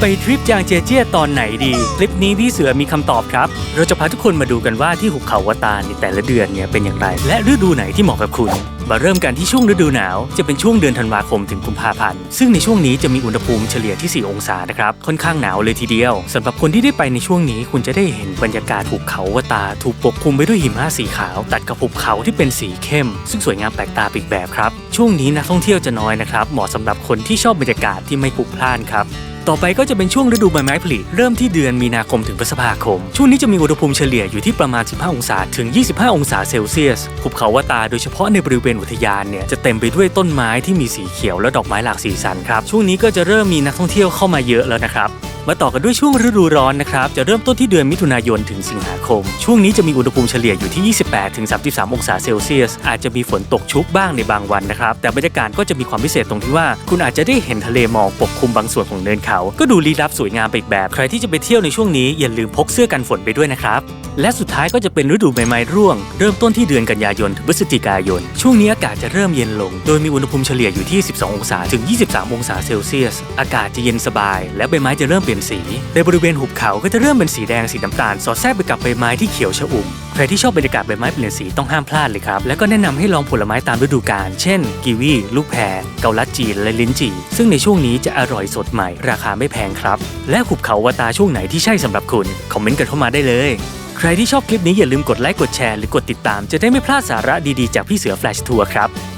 ไปทริปจางเจเจี้ยตอนไหนดี คลิปนี้พี่เสือมีคำตอบครับ เราจะพาทุกคนมาดูกันว่าที่หุบเขาวตาในแต่ละเดือนเนี่ยเป็นอย่างไร และฤดูไหนที่เหมาะกับคุณ มาเริ่มกันที่ช่วงฤดูหนาว จะเป็นช่วงเดือนธันวาคมถึงกุมภาพันธ์ ซึ่งในช่วงนี้จะมีอุณหภูมิเฉลี่ยที่ 4 องศานะครับ ค่อนข้างหนาวเลยทีเดียวสำหรับคนที่ได้ไปในช่วงนี้ คุณจะได้เห็นบรรยากาศหุบเขาวตาถูกปกคลุมไปด้วยหิมะสีขาว ตัดกับหุบเขาที่เป็นสีเข้ม ซึ่งสวยงามแปลกตาปอีกแบบครับ ช่วงนี้นักท่องเที่ยวจะน้อยนะครับ เหมาะสำหรับคนที่ชอบบรรยากาศที่ไม่พลุกพล่านครับ ต่อไปก็จะเป็นช่วงฤดูใบไม้ผลิเริ่มที่เดือนมีนาคมถึงพฤษภาคม ช่วงนี้จะมีอุณหภูมิเฉลี่ยอยู่ที่ประมาณ 15 องศาถึง 25 องศาเซลเซียสภูเขาวตาโดยเฉพาะในบริเวณอุทยานเนี่ยจะเต็มไปด้วยต้นไม้ที่มีสีเขียวและดอกไม้หลากสีสันครับช่วงนี้ก็จะเริ่มมีนักท่องเที่ยวเข้ามาเยอะแล้วนะครับ มาต่อกันด้วยช่วงฤดูร้อนนะครับ จะเริ่มต้นที่เดือนมิถุนายนถึงสิงหาคม ช่วงนี้จะมีอุณหภูมิเฉลี่ยอยู่ที่ 28ถึง33 องศาเซลเซียส อาจจะมีฝนตกชุกบ้างในบางวันนะครับ แต่บรรยากาศก็จะมีความพิเศษตรงที่ว่า คุณอาจจะได้เห็นทะเลหมอกปกคลุมบางส่วนของเนินเขา ก็ดูลี้ลับสวยงามไปอีกแบบ ใครที่จะไปเที่ยวในช่วงนี้อย่าลืมพกเสื้อกันฝนไปด้วยนะครับ และสุดท้ายก็จะเป็นฤดูใบไม้ร่วง เริ่มต้นที่เดือนกันยายนถึงพฤศจิกายน ช่วงนี้อากาศจะเริ่มเย็นลง โดยมีอุณหภูมิเฉลี่ยอยู่ที่ 12 องศาถึง 23 องศาเซลเซียส อากาศจะเย็นสบาย และใบไม้จะเริ่มเปลี่ยนสี ในบริเวณหุบเขาก็จะเริ่มเป็นสีแดงสีน้ำตาลสอดแทรกไปกับใบไม้ที่เขียวชอุ่มใครที่ชอบบรรยากาศใบไม้เปลี่ยนสีต้องห้ามพลาดเลยครับ และก็แนะนำให้ลองผลไม้ตามฤดูกาล เช่น กีวี ลูกแพรเกาลัดจีน และลิ้นจี่ ซึ่งในช่วงนี้จะอร่อยสดใหม่ ราคาไม่แพงครับ และหุบเขาวตาช่วงไหนที่ใช่สำหรับคุณ คอมเมนต์กันเข้ามาได้เลย ใครที่ชอบคลิปนี้อย่าลืมกดไลค์กดแชร์หรือกดติดตามจะได้ไม่พลาดสาระดีๆจากพี่เสือแฟลชทัวร์ครับ